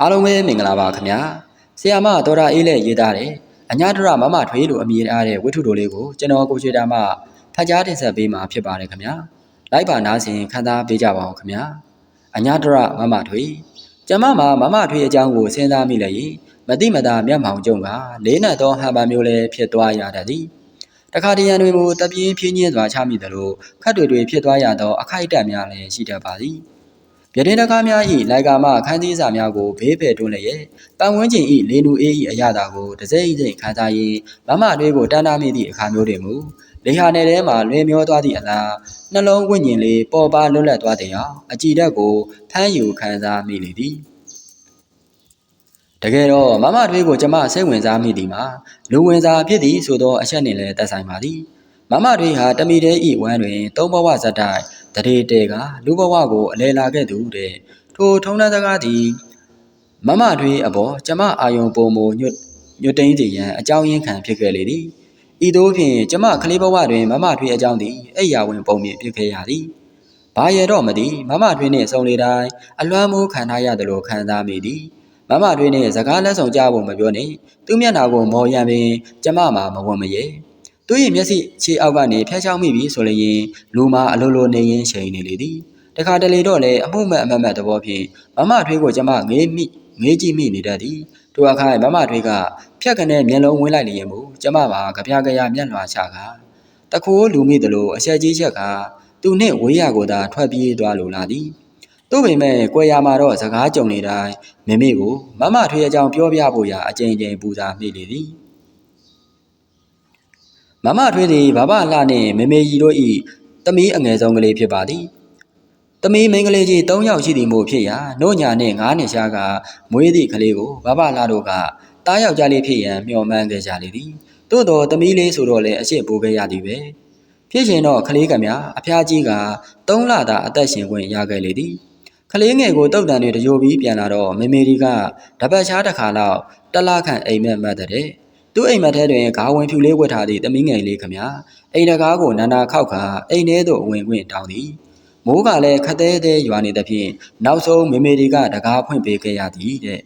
အားလုံးပဲမင်္ဂလာပါခင်ဗျာဆီယာမတော်တာအေးနဲ့ရေးသားတယ်အညာဒရမမထွေးလို့အမည်အားတဲ့ဝတ္ထုတိုလေးကိုကျွန်တော်ကိုချွေတာမှဖတ်ကြားတင်ဆက်ပေးမှာဖြစ်ပါတယ်ခင်ဗျာလိုက်ပါနားဆင်ခံစားပေးကြပါအောင်ခင်ဗျာအညာဒရမမထွေးကျမမှာမမထွေးအကြောင်းကိုစဉ်းစားမိလည်းရင်မတိမတာမျက်မှောင်ကြုံကလေးနက်သောဟန်ပါမျိုးလည်းဖြစ်သွားရတတ်သည်တခါတရံတွေမူတပြင်းဖြင်းချင်းစွာချမိသလိုခတ်တွေတွေဖြစ်သွားရသောအခိုက်အတန့်များလည်းရှိတတ်ပါသည် ပြတင်းတကားများ၏လိုက်ကာမခန်းသီးစာများကိုဘေးဖယ်တွန်းလျက်ပတ်ဝန်းကျင်၏လေနူအေး၏အရာတာကိုတစ်စိမ့်စိမ့်ခန်းစားရင်းမမတွေးကိုတန်းတာမိသည့်အခါမျိုးတွေမူလေဟာနယ်ထဲမှလွင်မျောသွားသည့်အလားနှလုံးဝိညာဉ်လေးပေါ်ပါလွတ်လပ်သွားတဲ့အောင်အကြည်ဓာတ်ကိုဖမ်းယူခန်းစားမိလေသည်တကယ်တော့မမထွေးကိုကျမစိတ်ဝင်စားမိသည်မှာလူဝင်စားဖြစ်သည်ဆိုသောအချက်နှင့်လည်းသက်ဆိုင်ပါသည်မမထွေးဟာတမီတဲဤဝမ်းတွင်သုံးဘဝဇက်တိုက် တရေတဲကလူဘဝကိုအလဲလာခဲ့သူတဲ့ထိုထုံးတန်းစကားသည်မမထွေးအပေါ်ကျမအာယုံပုံမညွတ်ညွတ်တိန်စီရန်အကြောင်းရင်းခံဖြစ်ခဲ့လေသည်ဤသို့ဖြင့်ကျမကလေးဘဝတွင်မမထွေးအကြောင်းသည်အိယာဝင်ပုံမြင်ဖြစ်ခဲ့ရသည်ဘာရတော့မသည်မမထွေးနှင့်ဆုံလေတိုင်းအလွမ်းမိုးခံထားရတယ်လို့ခံစားမိသည်မမတွေနဲ့စကားလက်ဆောင်ကြဖို့မပြောနဲ့သူ့မျက်နှာကိုမော်ရံပင်ကျမမှာမဝန်မရဲ သူ့ရဲ့မျက်စိခြေအောက်ကနေဖျက်ချောင်းမိပြီဆိုလျင်လူမအလိုလိုနေရင်ချိန်နေလေသည်တခါတလေတော့လည်းအမှုမဲ့အမတ်မတ်သဘောဖြင့်မမထွေးကိုကျမငေးမိငေးကြည့်မိနေတတ်သည်ထိုအခါမမထွေးကဖြက်ကနေမျက်လုံးဝင်လိုက်လျင်မူကျမမှာကြပြားကြရမျက်လွှာချကတခိုးလူမိသလိုအဆက်ကြီးချက်ကသူနှင့်ဝေးရကိုသာထွက်ပြေးသွားလိုလာသည်သူ့ပေမဲ့ကွယ်ရမှာတော့စကားကြုံနေတိုင်းမိမိကိုမမထွေးအကြောင်းပြောပြဖို့ရာအကြိမ်ကြိမ်ပူဇာမိလေသည် မမထွေးသည်ဘဘလှနှင့်မေမေကြီးတို့၏တမီးအငယ်ဆုံးကလေးဖြစ်ပါသည်တမီးမိန်းကလေးကြီး၃ယောက်ရှိသည်မို့ဖြစ်ရာနှုတ်ညာနှင့်ငါးနှစ်ရှားကမွေးသည့်ကလေးကိုဘဘလှတို့ကတားယောက်ျားလေးဖြစ်ရန်မျှော်မှန်းခဲ့ကြလေသည်သို့တော်တမီးလေးဆိုတော့လည်းအရှိပိုခဲ့ရသည်ပဲဖြစ်ရှင်တော့ကလေးကများအဖျားကြီးက၃လသာအသက်ရှင်ခွင့်ရခဲ့လေသည်ကလေးငယ်ကိုတုတ်တန်တွေတကြိုပြီးပြန်လာတော့မေမေဒီကတပတ်ချားတစ်ခါလောက်တလခန့်အိမ်မက်မတ်တဲ့ သူ့အိမ်မက်ထဲတွင်ဂါဝင်ဖြူလေးဝတ်ထားသည့်သမီးငယ်လေးခမအိမ်တကားကိုနာနာခောက်ခါအိမ်ထဲသို့ဝင်ခွင့်တောင်းသည်မိုးကလည်းခသေးသေးရွာနေသဖြင့်နောက်ဆုံးမေမေဒီကတကားဖွင့်ပေးခဲ့ရသည်တဲ့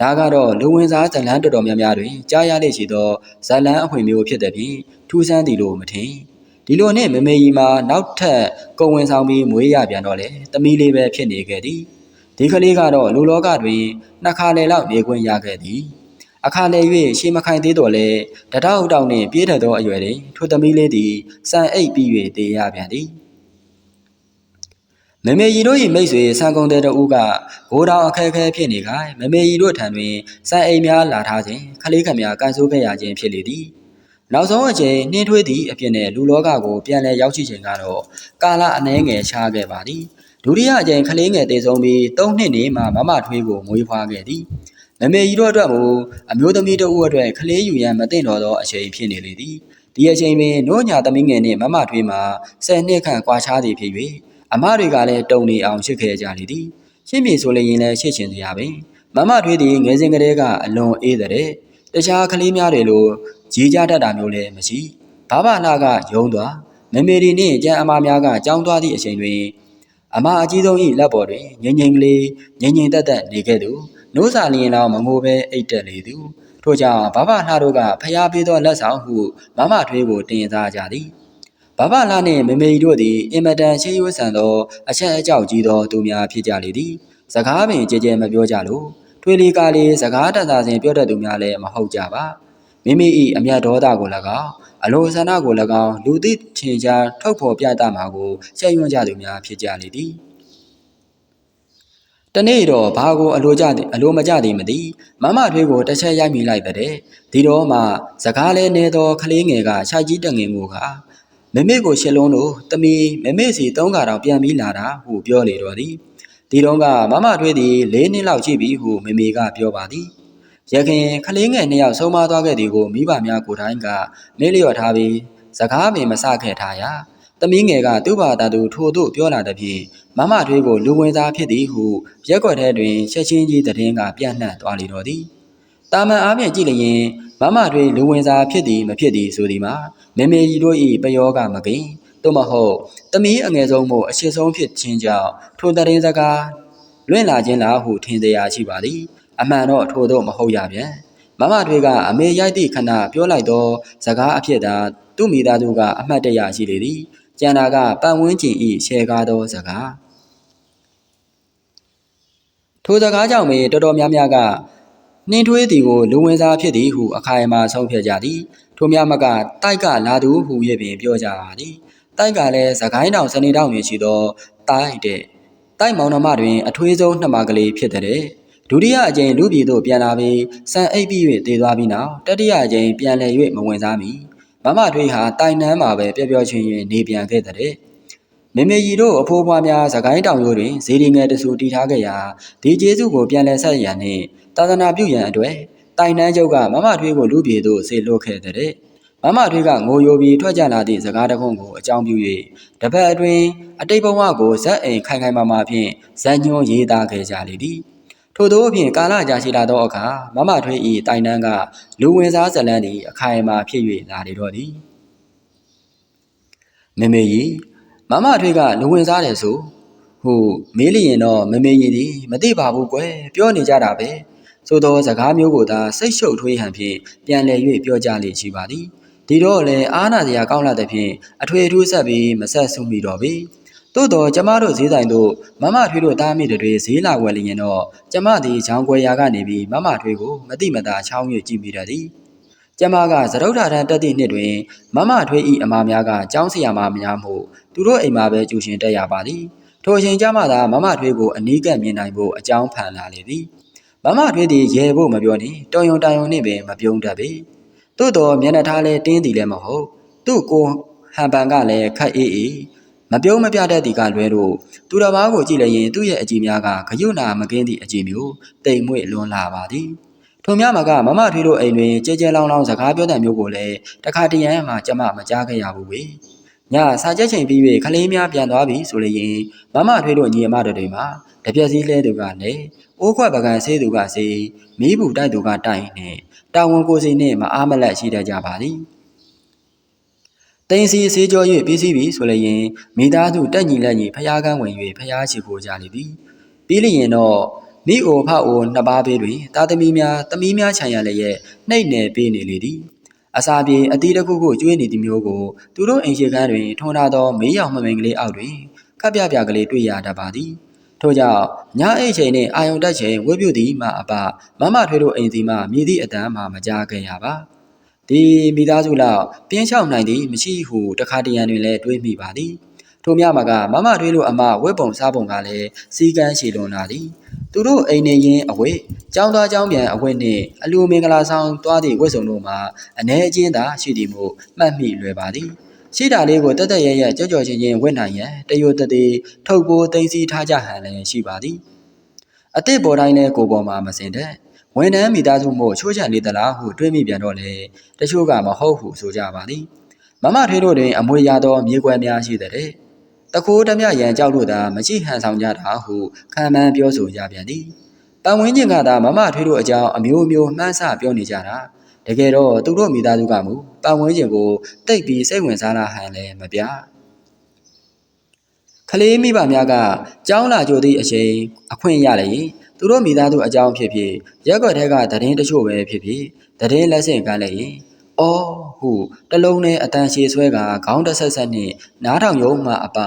ဒါကတော့လူဝင်စားဇလန်းတော်တော်များများတွင်ကြားရလေရှိသောဇလန်းအဖွင့်မျိုးဖြစ်တဲ့ဖြင့်ထူးဆန်းသည်လို့မထင်ဒီလိုနဲ့မမေကြီးမှာနောက်ထပ်ကုံဝင်ဆောင်ပြီးမွေးရပြန်တော့လေတမီးလေးပဲဖြစ်နေခဲ့သည်ဒီကလေးကတော့လူလောကတွင်နှစ်ခါလေလောက်နေခွင့်ရခဲ့သည် အခါလေ၍ရှေမခိုင်သေးတော်လဲတတောက်တောက်နှင့်ပြေးထသောအရွယ်တွင်ထိုသမီးလေးသည်စံအိတ်ပြီး၍တေရပြန်သည်မမေကြီးတို့၏မိတ်ဆွေစံကုန်တဲ့တူကဂိုးတောင်အခက်အခဲဖြစ်နေကြမမေကြီးတို့ထံတွင်စံအိမ်များလာထားခြင်းခလေးခမများကန်ဆိုးခဲ့ရခြင်းဖြစ်လေသည်နောက်ဆုံးအချိန်နှင်းထွေးသည့်အဖြစ်နဲ့လူလောကကိုပြန်လည်ရောက်ရှိချိန်ကတော့ကာလအနှဲငယ်ရှားခဲ့ပါသည်ဒုတိယအကြိမ်ကလေးငယ်တည်ဆုံးပြီး၃နှစ်နေမှမမထွေးကိုမွေးဖွားခဲ့သည် မမေကြီးတို့အတွက်မူအမျိုးသမီးတို့ဦးအတွက်ကလေးယူရန်မသင့်တော်သောအချိန်ဖြစ်နေလေသည်ဒီအချိန်ပင်နို့ညာသမီးငယ်နှင့်မမထွေးမှာ၁၀နှစ်ခန့်ကွာခြားသည်ဖြစ်၍အမတွေကလည်းတုံနေအောင်ရှိခဲ့ကြလေသည်ရှင်းပြေဆိုလျင်လည်းရှင်းချင်စရာပင်မမထွေးသည်ငယ်စဉ်ကတည်းကအလွန်အေးတဲ့တခြားကလေးများတွေလိုကြီးကြတတ်တာမျိုးလည်းမရှိဘာဘာနာကယုံသွားမမေရီနှင့်ကျန်အမများကကြောင်းသွားသည့်အချိန်တွင်အမအကြီးဆုံး၏လက်ပေါ်တွင်ငိမ့်ငိမ့်ကလေးငိမ့်ငိမ့်သက်သက်နေခဲ့သူ နိုးစာလျင်တော့မငိုပဲအိတ်တက်လေသူထို့ကြောင့်ဘဘလှတို့ကဖျားပေးသောလက်ဆောင်ဟုမမထွေးကိုတင်စားကြသည်ဘဘလှနှင့်မမေကြီးတို့သည်အင်မတန်ရှိရွဆန်သောအချက်အကြောက်ကြီးသောသူများဖြစ်ကြလေသည်စကားပင်ကြဲကြဲမပြောကြလို့ထွေလီကားလေးစကားတန်တာစဉ်ပြောတတ်သူများလည်းမဟုတ်ကြပါမိမိ၏အမျက်ဒေါသကို၎င်းအလိုဆန္ဒကို၎င်းလူသိထင်ရှားထုတ်ဖော်ပြသမှာကိုရှက်ရွံ့ကြသူများဖြစ်ကြလေသည် တနေ့တော့ဘာကိုအလိုကြသည်အလိုမကြသည်မသိမမထွေးကိုတစ်ချက်ရိုက်မိလိုက်တဲ့ဒီတော့မှစကားလဲနေသောကလေးငယ်ကခြိုက်ကြီးတငင်ကိုကမမေကိုရှစ်လုံးတို့တမီမမေစီသုံးခါတောင်ပြန်ပြီးလာတာဟုပြောလေတော့သည်ဒီတော့ကမမထွေးသည်၄နှစ်လောက်ရှိပြီဟုမမေကပြောပါသည်ရခင်ကလေးငယ်နှစ်ယောက်ဆုံးမသွားခဲ့သည်ကိုမိဘများကိုယ်တိုင်ကမေးလျော့ထားပြီးစကားပင်မဆခဲ့ထားရာ သမီးငယ်ကသူ့ဘာသာသူထို့သို့ပြောလာသည်ဖြင့်မမထွေးကိုလူဝင်စားဖြစ်သည်ဟုရက်ွက်ထဲတွင်ချက်ချင်းကြီးသတင်းကပြန့်နှံ့သွားလေတော့သည်တာမန်အားဖြင့်ကြည့်လျင်မမထွေးလူဝင်စားဖြစ်သည်မဖြစ်သည်ဆိုသည်မှာမေမေကြီးတို့၏ပယောကမကင်သို့မဟုတ်သမီးအငယ်ဆုံးမို့အရှိဆုံးဖြစ်ခြင်းကြောင့်ထိုသတင်းစကားလွင့်လာခြင်းလားဟုထင်သေးရရှိပါသည်အမှန်တော့ထို့သောမဟုတ်ရပြန်မမထွေးကအမေရိုက်သည့်ခဏပြောလိုက်သောစကားအဖြစ်သာသူ့မိသားစုကအမှတ်တရရှိလေသည် ကျန်တာကပတ်ဝန်းကျင်ဤရှယ်ကားသောစကားထိုစကားကြောင့်မေတော်တော်များများကနှင်းထွေးသည်ကိုလူဝင်စားဖြစ်သည်ဟုအခိုင်အမာဆုံးဖြတ်ကြသည်ထိုများမကတိုက်ကလာသူဟု၍ပင်ပြောကြပါသည်တိုက်ကလည်းသခိုင်းတောင်စနေတောင်တွင်ရှိသောတိုက်တဲ့တိုက်မောင်နှမတွင် အထွေးဆုံးနှမကလေးဖြစ်တဲ့ဒုတိယအကြိမ်လူပြည်သို့ပြန်လာပြီးစံအိပ်ပြီး၍တည်သွားပြီးနောက်တတိယအကြိမ်ပြန်လည်၍မဝင်စားမီ မမထွေးဟာတိုင်နှမ်းမှာပဲပျော်ပျော်ရွှင်ရွှင်နေပြန်ခဲ့တဲ့မေမေကြီးတို့အဖိုးဖွားများသခိုင်းတောင်ရိုးတွင်ဇေဒီငယ်တဆူတီထားခဲ့ရာဒီကျေးဇူးကိုပြန်လည်ဆက်ရန်နှင့်သာသနာပြုရန်အတွက်တိုင်နှမ်းချုပ်ကမမထွေးကိုလူပြည်သို့ဆေလွတ်ခဲ့တဲ့မမထွေးကငိုယိုပြီးထွက်ကြလာသည့်စကားတခုကိုအကြောင်းပြု၍တပတ်အတွင်းအတိတ်ဘဝကိုဇက်အိမ်ခိုင်ခိုင်မာမာဖြင့်ဇက်ညွှန်းရေးသားခဲ့ကြလေသည် ထို့သောဖြင့်ကာလကြာရှိလာသောအခါမမထွေး၏တိုင်နှန်းကလူဝင်စားဇလန်းသည်အခိုင်အမာဖြစ်၍လာလေတော့သည်မေမေကြီးမမထွေးကလူဝင်စားတယ်ဆိုဟုမေးလျင်တော့မမေကြီးသည်မသိပါဘူးကွယ်ပြောနေကြတာပဲသို့သောစကားမျိုးကိုသာစိတ်ရှုပ်ထွေးဟန်ဖြင့်ပြန်လည်၍ပြောကြလေရှိပါသည်ဒီတော့လည်းအားနာစရာကောင်းလာတဲ့ဖြင့်အထွေထူးဆက်ပြီးမဆက်ဆုမိတော့ပြီ သို့တော့ကျမတို့ဈေးဆိုင်တို့မမထွေးတို့တားမိတွေဈေးလာဝယ်လျင်တော့ကျမသည်ချောင်းကွယ်ရာကနေပြီးမမထွေးကိုမတိမတာချောင်း၍ကြည့်မိတတ်သည်ကျမကသရုတ်ထာထန်တက်သည့်နှစ်တွင်မမထွေးဤအမားများကကျောင်းဆရာမများမှုသူတို့အိမ်မှာပဲကျူရှင်တက်ရပါသည်ထိုအချိန်ကျမှသာမမထွေးကိုအနီးကပ်မြင်နိုင်ဖို့အကြောင်းဖန်လာလေသည်မမထွေးသည်ရဲဖို့မပြောနှင့်တော်ယုံတန်ယုံနှင့်ပင်မပြုံးတတ်ပေသို့တော်မျက်နှာထားလဲတင်းသည်လည်းမဟုတ်သူ့ကိုဟန်ပန်ကလည်းခက်အေးအေး မပြုံးမပြတတ်သည်ကလွဲလို့သူတော်ဘာကိုကြည့်လိုက်ရင်သူ့ရဲ့အကြည့်များကဂယုနာမကင်းသည့်အကြည့်မျိုးတိမ်မွေ့လွန်လာပါသည်ထိုများမှာကမမထွေးတို့အိမ်တွင်ကြဲကြဲလောင်းလောင်းစကားပြောတဲ့မျိုးကိုလည်းတခါတရံမှကျမမကြားခဲ့ရဘူးပဲညစာချက်ချိန်ပြီး၍ခလေးများပြန်သွားပြီဆိုလျင်မမထွေးတို့ညီအမတို့တွေမှာတပြက်စည်းလဲသူကလည်းအိုးခွက်ပကံဆေးသူကဆေးမီးဘူးတိုက်သူကတိုက်နဲ့တာဝန်ကိုစီနှင့်မအားမလက်ရှိတတ်ကြပါသည် တိန်စီဆေးကြော၍ပြီးစီးပြီဆိုလျင်မိသားစုတက်ညီလက်ညီဖျားကန်းဝင်၍ဖျားချီကိုကြလေသည်ပြီးလျင်တော့မိအိုဖအိုနှစ်ပါးဘေးတွင်တာသမီများသမီးများခြံရလည်းရဲ့နှိပ်နယ်ပေးနေလေသည်အစာပြေအတီးတစ်ခုခုကျွေးနေသည်မျိုးကိုသူတို့အိမ်ရှိခန်းတွင်ထွန်ထားသောမေးရောင်မမင်ကလေးအောက်တွင်ခပ်ပြပြကလေးတွေ့ရတတ်ပါသည်ထို့ကြောင့်ညအိတ်ချိန်နှင့်အာယုံတက်ချိန်ဝှက်ပြုသည်မှအပမမထွေးတို့အိမ်စီမှမြည်သည့်အတန်းမှမကြားခဲ့ရပါ ဒီမိသားစုလောက်ပြင်းချောက်နိုင်သည်မရှိဟုတခါတရံတွင်လည်းတွေးမိပါသည်ထိုမြမှာကမမထွေးတို့အမဝက်ပုံစားပုံကလည်းစီကန်းရှည်လွန်လာသည်သူတို့အိမ်နေရင်အဝိကျောင်းသားကျောင်းပြန်အဝိနှင့်အလူမင်္ဂလာဆောင်သွားသည့်ဝက်စုံတို့မှာအ ਨੇ အချင်းသာရှိသည်မို့မှတ်မိလွယ်ပါသည်ရှိတာလေးကိုတက်တက်ရဲရဲကြောကြောချင်းချင်းဝင့်နိုင်ရန်တယိုတသေးထုတ်ပိုးသိမ်းစီထားကြဟန်လည်းရှိပါသည်အစ်စ်ပေါ်တိုင်းလည်းကိုပေါ်မှာမစင်တဲ့ ဝန်ထမ်းမိသားစုမို့ချိုးချံနေသလားဟုတွေးမိပြန်တော့လေတချို့ကမဟုတ်ဟုဆိုကြပါသည်မမထွေးတို့တွင်အမွေရသောမြေကွယ်များရှိတဲ့တခိုးဓမြရန်ကြောက်လို့သာမရှိဟန်ဆောင်ကြတာဟုခံမှန်းပြောဆိုကြပြန်သည်ပတ်ဝန်းကျင်ကသာမမထွေးတို့အကြောင်းအမျိုးမျိုးမှန်းဆပြောနေကြတာတကယ်တော့သူတို့မိသားစုကမူပတ်ဝန်းကျင်ကိုတိတ်ပြီးစိတ်ဝင်စားလာဟန်လည်းမပြကလေးမိဘများကကြောင်းလာကြိုသည့်အချိန်အခွင့်ရလျင် သူတို့မိသားစုအကြောင်းဖြစ်ဖြစ်ရက်ွက်ထဲကသတင်းတချို့ပဲဖြစ်ဖြစ်သတင်းလက်ဆင့်ကမ်းလိုက်ရင်အော်ဟုတလုံးနဲ့အတန်ရှည်ဆွဲကခေါင်းတဆက်ဆက်နှင့်နားထောင်ရုံမှအပ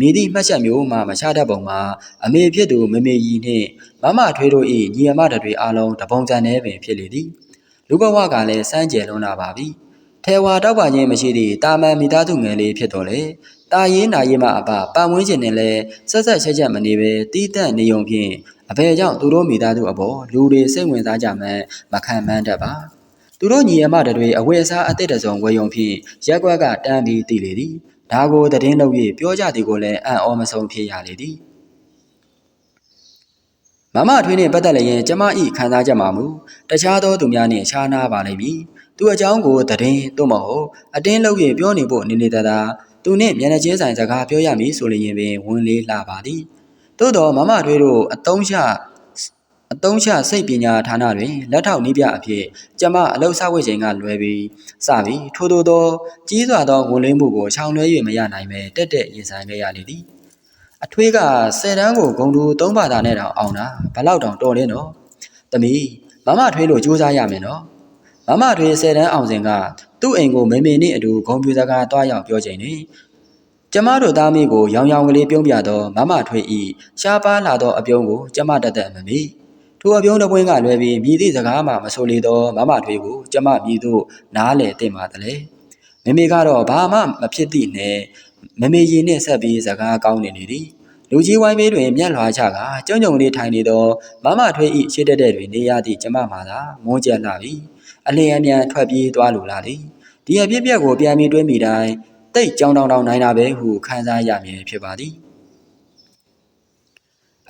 မိသည့်မှတ်ချက်မျိုးမှမချတတ်ပုံမှာအမေဖြစ်သူမမေကြီးနှင့်မမထွေးတို့၏ညီအမတွေအားလုံးတပုံစံနဲ့ပင်ဖြစ်လေသည်လူဘဝကလည်းစမ်းကြယ်လွန်းလာပါပြီထဲဝါတောက်ပါခြင်းမရှိသည့်တာမန်မိသားစုငယ်လေးဖြစ်တော်လေ တာရေးနာရေးမှအပပတ်ဝန်းကျင်နဲ့လည်းဆက်ဆက်ချက်ချက်မနေပဲတီးတန့်နေုံဖြင့်အဘယ်ကြောင့်သူတို့မိသားစုအပေါ်လူတွေစိတ်ဝင်စားကြမှန်းမခံမှန်းတတ်ပါသူတို့ညီအမတွေအဝယ်အစားအသစ်တစုံဝယ်ယုံဖြင့်ရက်ကွက်ကတန်းပြီးတည်လေသည်ဒါကိုသတင်းလုပ်၍ပြောကြသည်ကိုလည်းအံ့ဩမဆုံးဖြစ်ရလေသည်မမထွေးနှင့်ပတ်သက်လျင်ကျမ၏ခံစားချက်မှာမူတခြားသောသူများနှင့်ခြားနာပါလိမ့်မည်သူအကြောင်းကိုသတင်းသို့မဟုတ်အတင်းလုပ်၍ပြောနေဖို့နေနေတသာ သူနှင့်မျက်နှာချင်းဆိုင်စကားပြောရမည်ဆိုလျင်ပင်ဝင်လေးလာပါသည်သို့တော်မမထွေးတို့အတုံးချအတုံးချစိတ်ပညာဌာနတွင်လက်ထောက်နီးပြအဖြစ်ကျမအလုပ်ဆဝတ်ချိန်ကလွယ်ပြီးစပြီးထိုးထိုးသောကြီးစွာသောဝန်လင်းမှုကိုချောင်လွှဲ၍မရနိုင်ပဲတက်တက်ရင်ဆိုင်ခဲ့ရလေသည်အထွေးကဆယ်တန်းကိုဂုံတူသုံးပါတာနဲ့တောင်အောင်တာဘလောက်တောင်တော်လဲနော်တမီးမမထွေးလို့စူးစမ်းရမယ်နော်မမထွေးဆယ်တန်းအောင်စဉ်က သူ့အိမ်ကိုမေမေနဲ့အတူဂုံပြူစကားတွားရောက်ပြောချိန်တွင်ကျမတို့သားမိကိုရောင်ရောင်ကလေးပြုံးပြသောမမထွေးဤရှားပါလာသောအပြုံးကိုကျမတတ်တတ်မမီထိုအပြုံးတစ်ပွင့်ကလွယ်ပြီးမြည်သည့်စကားမှမဆိုလေသောမမထွေးကိုကျမမြည်သို့နားလေတင်ပါသလဲမေမေကတော့ဘာမှမဖြစ်သည့်နဲ့မမေရီနှင့်ဆက်ပြီးစကားကောင်းနေနေသည်လူကြီးဝိုင်းမေးတွင်မျက်လွှာချကကျုံကျုံလေးထိုင်နေသောမမထွေးဤရှေ့တက်တဲ့တွင်နေရသည့်ကျမမှသာမွန်းကျက်လာပြီ အလျင်အမြန်ထွက်ပြေးသွားလိုလာသည်ဒီအပြစ်ပြက်ကိုပြန်ပြီးတွေးမိတိုင်းတိတ်ကြောင်တောင်တောင်နိုင်တာပဲဟုခံစားရမည်ဖြစ်ပါသည်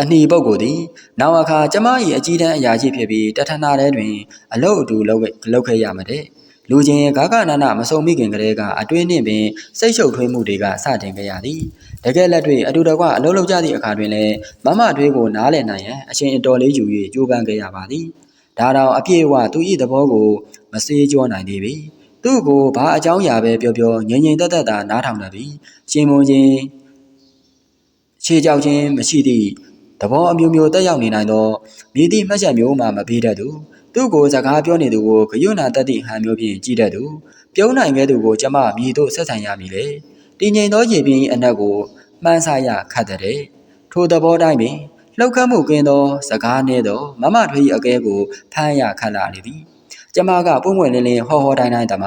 အနှီပုတ်ကိုသည်နောက်အခါကျမ၏အကြီးတန်းအရာရှိဖြစ်ပြီးတထနာထဲတွင်အလုတ်အတူလုပ်လုပ်ခဲ့ရမတဲ့လူချင်းဂါဂနာနာမစုံမိခင်ကလေးကအတွင်းနှင့်ပင်စိတ်ရှုပ်ထွေးမှုတွေကစတင်ခဲ့ရသည်တကယ်လက်တွေ့အတူတကွအလုံးလုံးကြသည့်အခါတွင်လည်းမမထွေးကိုနားလည်နိုင်ရန်အရှင်အတော်လေးယူ၍ကြိုးပမ်းခဲ့ရပါသည် ဒါတောင်အပြည့်အဝသူ၏သဘောကိုမစေးကြောနိုင်သေးပေသူ့ကိုဘာအကြောင်းအရာပဲပြောပြောငြိမ်ငြိမ်သက်သက်သာနားထောင်တတ်ပြီးရှင်မုံချင်းခြေကြောက်ခြင်းမရှိသည့်သဘောအမျိုးမျိုးတက်ရောက်နေနိုင်သောမြည်သည့်မှတ်ချက်မျိုးမှမပေးတတ်သူသူ့ကိုစကားပြောနေသူကိုဂယုဏတတ်သည့်ဟန်မျိုးဖြင့်ကြည့်တတ်သူပြုံးနိုင်ခဲ့သူကိုကျမမြည်တို့ဆက်ဆံရမည်လေတည်ငြိမ်သောရေပြင်း၏အနက်ကိုမှန်းဆရခတ်တဲ့ထိုသဘောတိုင်းပင် လှုပ်ခတ်မှုကင်းသော စကားနှဲသောမမထွေး၏အကဲကိုဖမ်းရခတ်လာလေသည်ကျမကပုံမွင့်လင်းလင်းဟောဟောတိုင်းတိုင်းတမ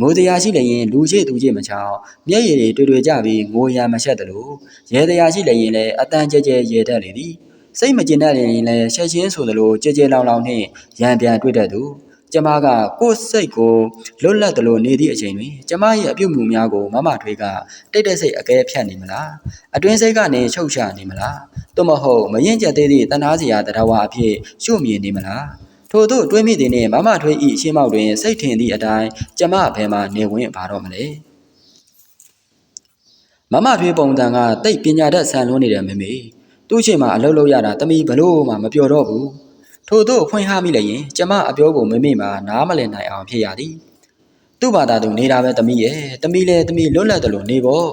ငိုတရားရှိလျင်လူချေသူချေမချောင်းမျက်ရည်တွေတွေ့တွေ့ကြပြီးငိုရမ်းမရှက်တယ်လို့ရဲတရားရှိလျင်လည်းအတန်ကြဲကြဲရဲတတ်လေသည်စိတ်မကျင်တတ်ရင်လည်းရှက်ချင်းဆိုသလိုကြဲကြဲလောင်လောင်နှင့်ရံပြန်တွေ့တတ်သူ ကျမကကိုယ်စိတ်ကိုလွတ်လပ်တယ်လို့နေသည့်အချိန်တွင်ကျမရဲ့အပြုတ်မှုများကိုမမထွေးကတိတ်တဲ့စိတ်အကဲဖြတ်နေမလားအတွင်းစိတ်ကနေချုပ်ချနေမလားသို့မဟုတ်မရင်ကျက်သေးသည့်တနာစရာတရားဝါအဖြစ်ရှုမြင်နေမလားထို့သို့တွေးမိသည်နှင့်မမထွေးဤရှင်းမောက်တွင်စိတ်ထင်သည့်အတိုင်းကျမဘယ်မှနေဝင်ပါတော့မလဲမမထွေးပုံတန်ကတိတ်ပညာတတ်ဆန်လွန်းနေတဲ့မမေသူ့ချိန်မှာအလုပ်လုပ်ရတာတမီဘလို့မှမပြောတော့ဘူး ထို့သို့ဖွင့်ဟမိလည်းရင်ကျမအပြောကိုမမေ့မှာနားမလည်နိုင်အောင်ဖြစ်ရသည်သူ့ဘာသာသူနေတာပဲတမီရဲ့တမီလည်းတမီလွတ်လပ်တယ်လို့နေပေါ့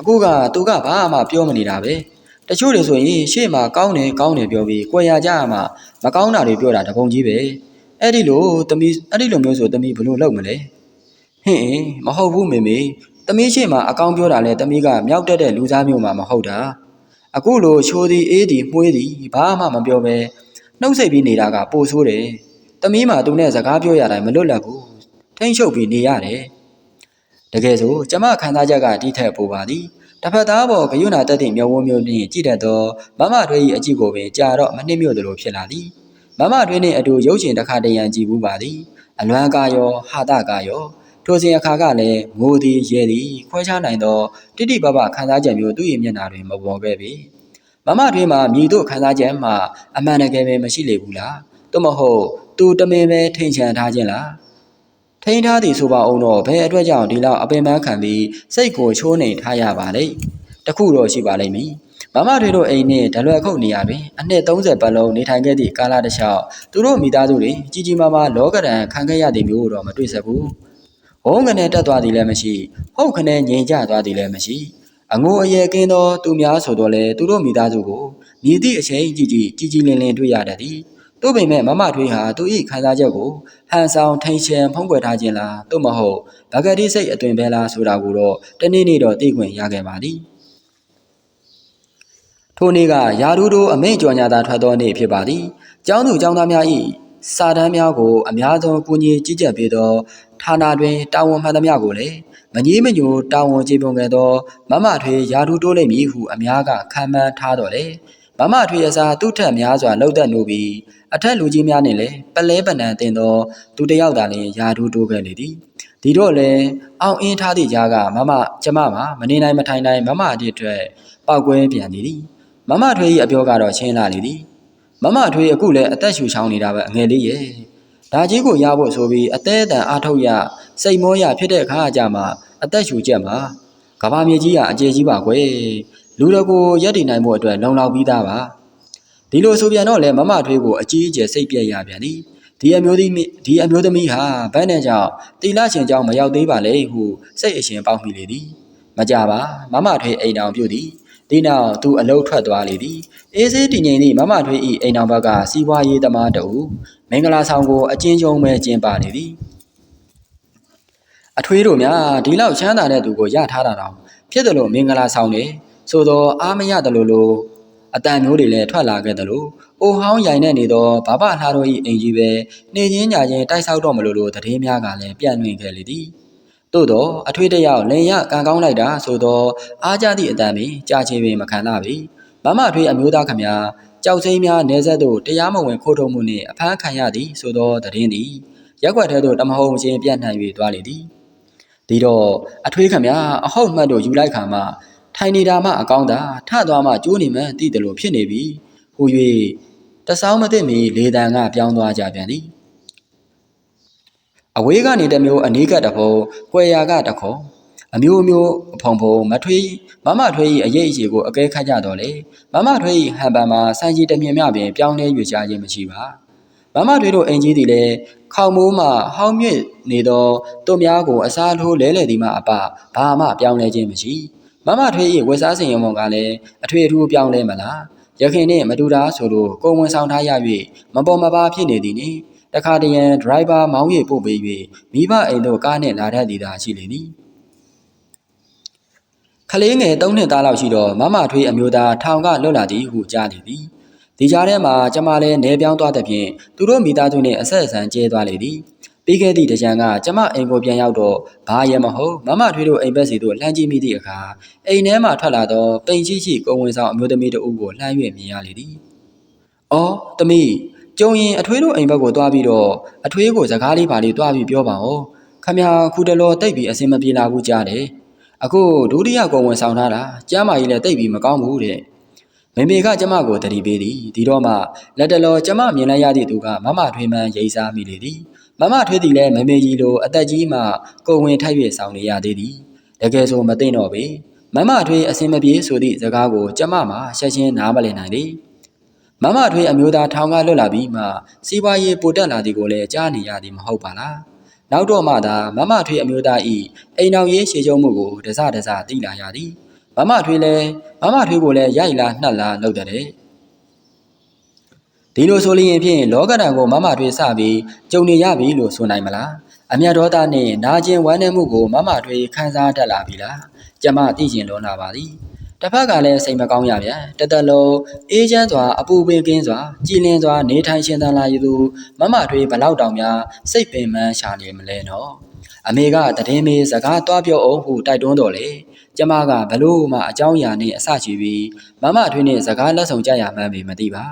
အခုကသူကဘာမှပြောမနေတာပဲတချို့တွေဆိုရင်ရှေ့မှာကောင်းတယ်ကောင်းတယ်ပြောပြီးကြွယ်ရကြရမှာမကောင်းတာတွေပြောတာတပုံကြီးပဲအဲ့ဒီလိုတမီအဲ့ဒီလိုမျိုးဆိုတမီဘလို့လုပ်မလဲဟင်းမဟုတ်ဘူးမေမေတမီရှေ့မှာအကောင်းပြောတာလဲတမီကမြောက်တက်တဲ့လူသားမျိုးမှမဟုတ်တာအခုလိုချိုးသည်အေးသည်မှုေးသည်ဘာမှမပြောပဲ နှုတ်ဆက်ပြီးနေတာကပိုဆိုးတယ်။တမီးမှာသူနဲ့စကားပြောရတိုင်းမလွတ်လပ်ဘူး။ထိမ့်ချုပ်ပြီးနေရတယ်။တကယ်ဆိုကျမခံစားချက်ကတိထက်ပိုပါသည်။တစ်ဖက်သားပေါ်ဂယုဏတက်သည့်မျက်ဝန်းမျိုးနှင့်ကြည့်တတ်သောမမထွေး၏အကြည့်ကိုပင်ကြာတော့မနှိမ့်မြို့သလိုဖြစ်လာသည်။မမထွေးနှင့်အတူရုပ်ရှင်တစ်ခါတရံကြည့်ဘူးပါသည်။အလွမ်းကားရောဟာတာကားရောထိုစဉ်အခါကလည်းငိုသည်ရဲသည်ခွဲခြားနိုင်သောတိတိပပခံစားချက်မျိုးသူ့၏မျက်နှာတွင်မပေါ်ခဲ့ပေ။ မမတွင်မှာမြည်တို့ခံစားချက်မှအမှန်တကယ်ပဲမရှိလေဘူးလားသို့မဟုတ်သူတမင်ပဲထိန်ချန်ထားခြင်းလားထိန်ထားသည်ဆိုပါအောင်တော့ဘယ်အတွက်ကြောင့်ဒီလောက်အပင်ပန်းခံပြီးစိတ်ကိုချိုးနှိမ်ထားရပါလိမ့်တခုတော့ရှိပါလိမ့်မည်မမတွေတို့အိမ်နဲ့ဒလွယ်ခုတ်နေရပင်အနှစ်30ပတ်လုံးနေထိုင်ခဲ့သည့်ကာလတစ်လျှောက်သူတို့မိသားစုတွေကြီးကြီးမားမားလောကရန်ခံခဲ့ရသည်မျိုးတော့မတွေ့စဘူး။ဝုန်းကနေတက်သွားသည်လည်းမရှိ။ဟုတ်ခနဲ့ငြိမ်ကျသွားသည်လည်းမရှိ။ အငိုအယယ်ကင်းသောသူများဆိုတော့လေသူတို့မိသားစုကိုမြည်သည့်အချိန်ကြီးကြီးကြီးကြီးလင်းလင်းတွေ့ရတတ်သည်တို့ပေမဲ့မမထွေးဟာသူ၏ခံစားချက်ကိုဟန်ဆောင်ထိန်ရှန်ဖုံးကွယ်ထားခြင်းလားတို့မဟုတ်ဗကတိစိတ်အသွင်ပဲလားဆိုတာကိုတော့တနေ့နေ့တော့သိခွင့်ရခဲ့ပါသည်ထိုနေ့ကယာဒူတို့အမိန့်ကြော်ညာသာထွက်သောနေ့ဖြစ်ပါသည်ကျောင်းသူကျောင်းသားများ၏စာတမ်းများကိုအများဆုံးကူညီကြီးကြပ်ပေးသောဌာနတွင်တာဝန်မှန်သမျှကိုလည်း မငြီးမညိုတာဝန်ကျေပွန်ခဲ့သောမမထွေရာထူးတိုးလိမ့်မည်ဟုအများကခံမှန်းထားတော်လေမမထွေအစားသူ့ထက်များစွာလှုပ်သက်နိုးပြီးအထက်လူကြီးများနှင့်လည်းပလဲပနံတင်သောသူတစ်ယောက်သာလျှင်ရာထူးတိုးခဲ့လေသည်ဒီတော့လည်းအောင်အင်းထားသည့်ကြားကမမကျမမှာမနေနိုင်မထိုင်နိုင်မမအတိအတွက်ပောက်ကွဲပြန်နေသည်မမထွေ၏အပြောကတော့ချင်းလာလေသည်မမထွေအခုလည်းအသက်ရှူချောင်းနေတာပဲအငယ်လေးရဲ့ ဒါကြီးကိုရဖို့ဆိုပြီးအသေးအတန်အားထုတ်ရစိတ်မောရဖြစ်တဲ့အခါအကြမှာအသက်ရှူချက်မှာကဘာမြေကြီးကအကျေကြီးပါကွယ်လူတော်ကိုရက်တည်နိုင်ဖို့အတွက်လုံလောက်ပြီးသားပါဒီလိုဆိုပြန်တော့လေမမထွေးကိုအကြီးအကျယ်စိတ်ပြက်ရပြန်သည်ဒီအမျိုးသမီးဒီအမျိုးသမီးဟာဘန်းနဲ့ကြောင့်တီလာရှင်ကြောင့်မရောက်သေးပါလေဟုစိတ်အရှင်ပေါက်မိလေသည်မကြပါမမထွေးအိမ်တော်ပြုတ်သည်တ ဒီနောက်သူအလုတ်ထွက်သွားလေသည်အေးစေးတည်ငြိမ်သည့်မမထွေး၏အိမ်တော်ဘက်ကစီးပွားရေးသမားတအူမင်္ဂလာဆောင်ကိုအချင်းချင်းပဲကျင်းပနေသည်အထွေးတို့များဒီလောက်ချမ်းသာတဲ့သူကိုရထားတာတော့ဖြစ်တယ်လို့မင်္ဂလာဆောင်နေဆိုတော့အားမရတယ်လို့လို့အတန်မျိုးတွေလည်းထွက်လာခဲ့တယ်လို့အိုဟောင်းရိုင်နေနေတော့ဘာဘလှတော်၏အိမ်ကြီးပဲနေချင်းညာချင်းတိုက်ဆောက်တော့မလို့လို့တည်င်းများကလည်းပြန့်နှွင့်ခဲ့လေသည် သို့တော့အထွေးတယောက်လင်ရကန်ကောင်းလိုက်တာဆိုတော့အားကြသည့်အတန်ပင်ကြာချေပင်မခံနာပြီမမထွေးအမျိုးသားခမညာကြောက်စိမ်းများနေဆက်သို့တရားမဝင်ခိုးထုတ်မှုနှင့်အဖမ်းခံရသည်ဆိုသောသတင်းသည်ရက်ွက်ထဲသို့တမဟုံချင်းပြန့်နှံ့၍သွားလေသည်ဒီတော့အထွေးခမညာအဟုတ်မှတ်တို့ယူလိုက်ခါမှထိုင်နေတာမှအကောင်းသာထသွားမှကျိုးနေမှန်းသိတယ်လို့ဖြစ်နေပြီဟူ၍တဆောင်းမသိမီလေတံကပြောင်းသွားကြပြန်သည် အဝေးကနေတစ်မျိုးအနီးကတဖုံကွယ်ရာကတခေါအမျိုးမျိုးအဖုံဖုံမထွေးမမထွေး၏အရေးအကြီးကိုအကဲခတ်ကြတော့လေမမထွေး၏ဟန်ပန်မှာဆိုင်ကြီးတမြင်မြပင်ပြောင်းလဲရွေချခြင်းမရှိပါမမထွေးတို့အင်ကြီးသည်လည်းခေါမိုးမှဟောင်းမြင့်နေသောတို့များကိုအစားထိုးလဲလှယ်သည်မှအပဘာမှပြောင်းလဲခြင်းမရှိမမထွေး၏ဝက်စားစင်ရုံကလည်းအထွေထူးပြောင်းလဲမလားရခင်နှင့်မတူတာဆိုလို့ကိုဝင်ဆောင်ထားရ၍မပေါ်မပါဖြစ်နေသည်နှင့် တခါတရံဒရိုက်ဘာမောင်း၍ပို့ပေး၍မိဘအိမ်သို့ကားနှင့်လာတတ်သည်သာရှိလေသည်ခလေးငယ်၃နှစ်သားလောက်ရှိတော့မမထွေးအမျိုးသားထောင်ကလွတ်လာသည်ဟုကြားလေသည်ဒီကြားထဲမှာကျမလည်းနေပြောင်းသွားတဲ့ဖြင့်သူတို့မိသားစုနှင့်အဆက်အဆံကျဲသွားလေသည်ပြီးခဲ့သည့်တကြံကကျမအိမ်ကိုပြန်ရောက်တော့ဘာရဲမဟုတ်မမထွေးတို့အိမ်ဘက်စီသို့လှမ်းကြည့်မိသည့်အခါအိမ်ထဲမှထွက်လာသောပိန်ရှိရှိကိုဝင်ဆောင်အမျိုးသမီးတို့ကိုလှမ်း၍မြင်ရလေသည်။အော်သမီး ကျုံရင်အထွေးတို့အိမ်ဘက်ကိုသွားပြီးတော့အထွေးကိုစကားလေးပါလေးတွားပြီးပြောပါဦး။ခမညာခုတလောတိတ်ပြီးအစင်မပြေလာဘူးကြားတယ်။အခုဒုတိယကိုဝင်ဆောင်ထားတာကျမ်းမာကြီးလည်းတိတ်ပြီးမကောင်းဘူးတဲ့။မေမေကကျမကိုတတိပေးသည်ဒီတော့မှလက်တလောကျမမြင်လိုက်ရသည့်သူကမမထွေးမှန်းရိတ်စားမိလေသည်မမထွေးသည်လည်းမမေကြီးလိုအသက်ကြီးမှကိုဝင်ထိုက်၍ဆောင်နေရသေးသည်တကယ်ဆိုမသိတော့ပေမမထွေးအစင်မပြေဆိုသည့်စကားကိုကျမမှဆက်ချင်းနားမလည်နိုင်သည် မမထွေးအမျိုးသားထောင်ကလွတ်လာပြီးမှစီးပွားရေးပိုတက်လာသည်ကိုလည်းကြားနေရသည်မဟုတ်ပါလားနောက်တော့မှသာမမထွေးအမျိုးသားဤအိမ်တော်ရေးရှေချုံမှုကိုတစတစသိလာရသည်မမထွေးလည်းမမထွေးကိုလည်းရိုက်လာနှက်လာလုပ်တဲ့ဒီလိုဆိုလျင်ဖြင့်လောကဓာတ်ကိုမမထွေးစပြီးကြုံနေရပြီလို့ဆိုနိုင်မလားအမျက်ဒေါသနှင့်နာကျင်ဝမ်းနည်းမှုကိုမမထွေးခံစားတတ်လာပြီလားကျမသိကျင်လွန်လာပါသည် တစ်ဖက်ကလည်းစိတ်မကောင်းရဗျာတသက်လုံးအေးချမ်းစွာအပူပင်ကင်းစွာကြည်လင်စွာနေထိုင်ရှင်သန်လာရသူမမထွေးဘလောက်တောင်များစိတ်ပင်ပန်းရှာနေမလဲနော်အမေကတည်င်းမေးစကားတွားပြောအောင်ဟုတိုက်တွန်းတော်လေကျမကဘလို့မှအကြောင်းအရာနှင့်အဆချီပြီးမမထွေးနှင့်စကားလက်ဆောင်ကြရမှန်းပေမသိပါ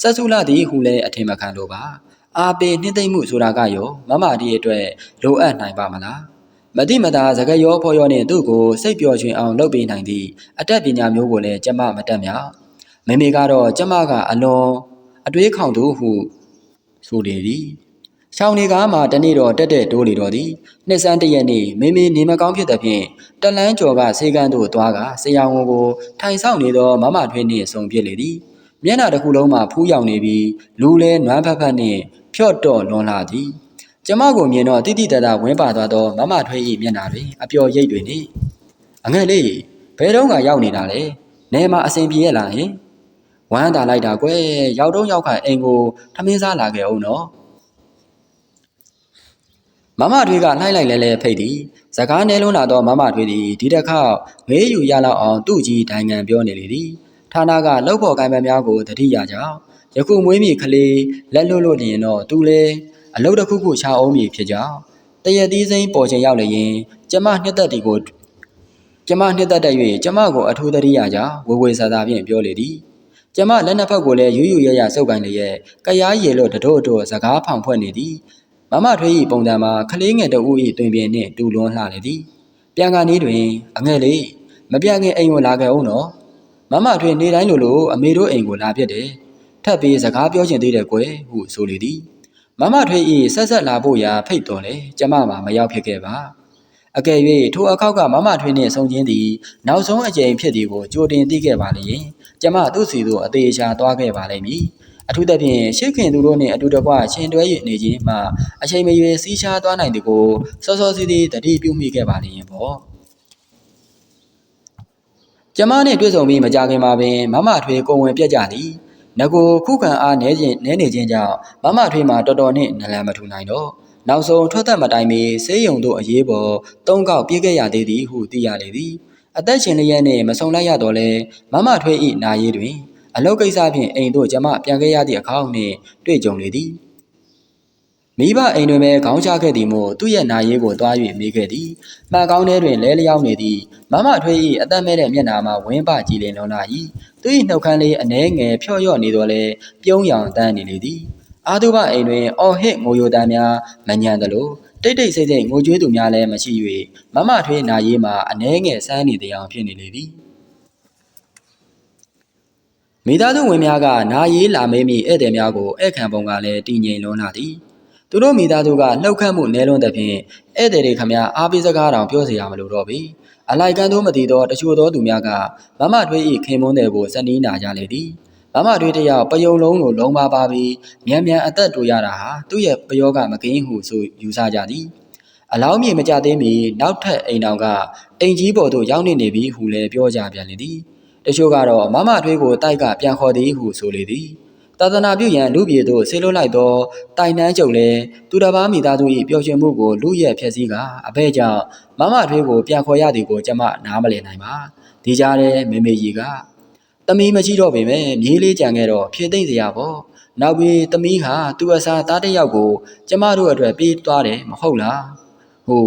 ဆက်စုလာသည်ဟုလည်းအထင်မခံလို့ပါအာပေနှိမ့်သိမ့်မှုဆိုတာကရောမမဒီအတွက်လိုအပ်နိုင်ပါမလား မတိမတာစကရောဖော်ရောနဲ့သူ့ကိုစိတ်ပျော်ရွှင်အောင်လုပ်ပေးနိုင်သည့်အတတ်ပညာမျိုးကိုလည်းကျမမတတ်မြောက်မေမေကတော့ကျမကအလွန်အတွေးခေါင်သူဟုဆိုလေသည်ရှောင်းနေကားမှတနေ့တော့တက်တဲ့တိုးလေတော့သည်နှစ်ဆန်းတရက်နေ့မေမေနေမကောင်းဖြစ်တဲ့ဖြင့်တလန်းကျော်ကစေကန်းသို့သွားကဆရာဝန်ကိုထိုင်ဆောင်နေသောမမထွေးနှင့်ဆုံဖြစ်လေသည်မျက်နှာတစ်ခုလုံးမှာဖူးယောင်နေပြီးလူလဲနွမ်းဖက်ဖက်နှင့်ဖြော့တော့လွန်လာသည် ကျမကိုမြင်တော့တိတိတတဝင်းပါသွားသောမမထွေး၏မျက်နှာတွင်အပျော်ရိပ်တွေနေအငဲ့လေးဘယ်တော့ကရောက်နေတာလဲနေမှာအစဉ်ပြေရလားဟင်ဝမ်းသာလိုက်တာကွယ်ရောက်တော့ရောက်ခါအိမ်ကိုထမင်းစားလာခဲ့အောင်နော်မမထွေးကလှိုက်လိုက်လဲလဲဖိတ်သည်စကားနဲလုံးလာသောမမထွေးသည်ဒီတစ်ခါငေးယူရလောက်အောင်သူ့ကြီးဒိုင်ငံပြောနေလေသည်ဌာနကလောက်ဖို့ကိုင်ပံများကိုတတိရကြောင်းယခုမွေးမြီကလေးလက်လွတ်လို့နေရင်တော့သူလည်း အလုတ်တစ်ခုခုချအောင်မည်ဖြစ်ကြောင်းတရသီးစိမ့်ပေါ်ချင်ရောက်လျင်ကျမနှစ်သက်တီကိုကျမနှစ်သက်တဲ့၍ကျမကိုအထူးတရိယာကြောင့်ဝေဝေဆာဆာဖြင့်ပြောလေသည်ကျမလက်နှစ်ဖက်ကိုလည်းယူယူရရစုပ်ကိုင်းလျက်ကြရားရည်လို့တတို့တို့စကားဖောင်ဖွဲ့နေသည်မမထွေး၏ပုံစံမှာခလေးငယ်တဦး၏တွင်ပြင်နှင့်တူလွန်းလှလေသည်ပြန်ကားนี้တွင်အငဲ့လေးမပြန်ခင်အိမ်ကိုလာခဲ့အောင်နော်မမထွေနေတိုင်းလိုလိုအမေတို့အိမ်ကိုလာပြစ်တယ်ထပ်ပြီးစကားပြောချင်သေးတယ်ကွယ်ဟုဆိုလေသည် မမထွေဤဆက်ဆက်လာဖို့ရာဖိတ်တော်လေကျမမှာမရောက်ဖြစ်ခဲ့ပါအကယ်၍ထိုအခောက်ကမမထွေနှင့်ဆုံချင်းသည်နောက်ဆုံးအကြိမ်ဖြစ်သည်ကိုကြိုတင်သိခဲ့ပါလျင်ကျမသူ့စီသို့အသေးချာသွားခဲ့ပါလိမ့်မည်အထူးသဖြင့်ရှေ့ခင်သူတို့နှင့်အတူတကွရှင်တွဲ၍နေခြင်းမှအချိန်မရွေးစီးရှားသွားနိုင်သည်ကိုစောစောစီးစီးတတိပြုမိခဲ့ပါလျင်ပေါ့ကျမနဲ့တွေ့ဆုံပြီးမကြခင်မှာပင်မမထွေးကိုဝင်ပြက်ကြသည် ငကိုခုခံအားနဲခြင်းနဲနေခြင်းကြောင့်မမထွေးမှာတော်တော်နှင့်နလန်မထူနိုင်တော့နောက်ဆုံးထွက်သက်မတိုင်မီဆေးရုံတို့အရေးပေါ်သုံးကောက်ပြေးခဲ့ရသေးသည်ဟုသိရလေသည်အသက်ရှင်လျက်နှင့်မဆုံလိုက်ရတော့လဲမမထွေး၏နာရေးတွင် အလုတ်ကိစ္စဖြင့်အိမ်သို့ကျမပြန်ခဲ့ရသည့်အခါနှင့်တွေ့ကြုံလေသည် မိဘအိမ်တွင်ပဲခေါင်းချခဲ့သည်မို့သူ့ရဲ့နာရေးကိုသွား၍မေးခဲ့သည်မှန်ကောင်းထဲတွင်လဲလျောင်းနေသည်မမထွေး၏အသက်မဲ့တဲ့မျက်နှာမှာဝင်းပကြည်လင်လွန်လာ၏သူ၏နှုတ်ခမ်းလေးအနှဲငယ်ဖြော့လျော့နေတော့လဲပြုံးရောင်တန်းနေလေသည်အာတုဘအိမ်တွင်အော်ဟစ်ငိုယိုတမ်းများမညံသလိုတိတ်တိတ်ဆိတ်ဆိတ်ငိုကြွေးသူများလည်းမရှိ၍မမထွေးနာရေးမှာအနှဲငယ်ဆန်းနေတဲ့အဖြစ်နေလေသည်မိသားစုဝင်များကနာရေးလာမေးမိဧည့်သည်များကိုဧည့်ခံပုံကလည်းတည်ငြိမ်လွန်းလာသည် သူတို့မိသားစုကလှုပ်ခတ်မှုနည်းလွန်းသဖြင့်ဧည့်သည်တွေခမအားပေးစကားတောင်ပြောเสียရမလို့တော့ပြီအလိုက်ကန်းသိုးမတည်သောတချို့သောသူများကမမထွေး၏ခင်မွန်းတယ်ကိုစနီးနာကြလေသည်မမထွေးတယောက်ပယုံလုံးကိုလုံးပါပါပြီးမြန်မြန်အသက်တူရတာဟာသူ့ရဲ့ပယောကမကင်းဟုဆိုယူဆကြသည်အလောင်းမြေမကြသေးမီနောက်ထပ်အိမ်တော်ကအိမ်ကြီးပေါ်သို့ရောက်နေနေပြီဟုလည်းပြောကြပြန်လေသည်တချို့ကတော့မမထွေးကိုတိုက်ကပြန်ခေါ်သည်ဟုဆိုလေသည် သာသနာပြုရန်လူပြည်သို့ဆေးလွတ်လိုက်သောတိုင်နှန်းကျုံလည်းသူတစ်ပါးမိသားစု၏ပျော်ရွှင်မှုကိုလူရဲ့ဖြစ်စည်းကအဘဲကြောင့်မမထွေးကိုပြန်ခေါ်ရသည်ကိုကျွန်မနားမလည်နိုင်ပါဒီကြားထဲမေမေကြီးကသမီးမရှိတော့ပေမဲ့မြေးလေးကြံခဲ့တော့ဖြည့်သိမ့်စရာပေါ့နောက်ပြီးသမီးဟာသူ့အစားသားတစ်ယောက်ကိုကျမတို့အတွက်ပေးသွားတယ်မဟုတ်လားဟို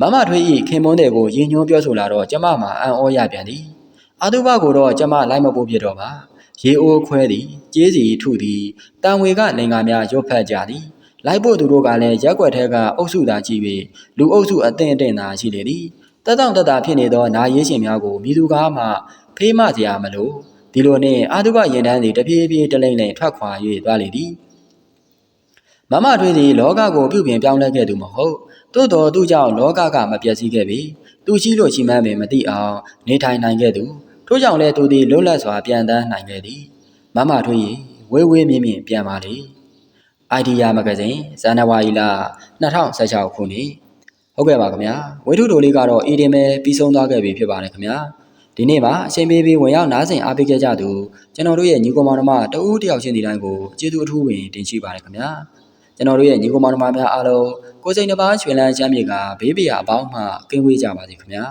မမထွေးဤခင်မွန်းတဲ့ကိုရင်ညွှန်းပြောဆိုလာတော့ကျမမှာအံ့ဩရပြန်သည်အာတုဘကိုတော့ကျမလိုက်မပို့ပြတော့ပါ ရေအိုးခွဲသည်ကြေးစီထုသည်တန်ဝေကနိုင်ငံများရွတ်ဖက်ကြသည်လိုက်ဖို့သူတို့ကလည်းရက်ွက်ထဲကအုပ်စုသာကြည့်ပြီးလူအုပ်စုအသင့်အင့်သာရှိလေသည်တက်တောင့်တက်တာဖြစ်နေသောနာရေးရှင်များကိုမိသူကားမှဖေးမစရာမလိုဒီလိုနဲ့အာတုဘရင်တန်းသည်တပြေးပြေးတလိမ့်လိမ့်ထွက်ခွာ၍သွားလေသည်မမထွေးသည်လောကကိုပြုပြင်ပြောင်းလဲခဲ့သူမဟုတ်သို့တော်သူကြောင့်လောကကမပျက်စီးခဲ့ပြီသူရှိလို့ရှိမှန်းပင်မသိအောင်နေထိုင်နိုင်ခဲ့သူ ထို့ကြောင့်လည်းသူသည်လွတ်လပ်စွာပြန်တန်းနိုင်ခဲ့သည်မမထွေးရေဝေးဝေးမြင့်မြင့်ပြန်ပါလေ idea မဂဇင်းဇန်နဝါရီလ2016ခုနှစ်ဟုတ်ကဲ့ပါခင်ဗျာဝိထုတိုလေးကတော့အီဒီမဲပြီးဆုံးသွားခဲ့ပြီဖြစ်ပါတယ်ခင်ဗျာဒီနေ့မှာအချိန်ပေးပြီးဝင်ရောက်နားဆင်အားပေးခဲ့ကြသူကျွန်တော်တို့ရဲ့ညီကောင်မောင်နှမတဦးတယောက်ချင်းဒီတိုင်းကိုကျေးဇူးအထူးပင်တင်ရှိပါတယ်ခင်ဗျာကျွန်တော်တို့ရဲ့ညီကောင်မောင်နှမများအားလုံးကိုယ်စိတ်နှပါရွှင်လန်းချမ်းမြေကဘေးပရာအပေါင်းမှကင်းဝေးကြပါစေခင်ဗျာ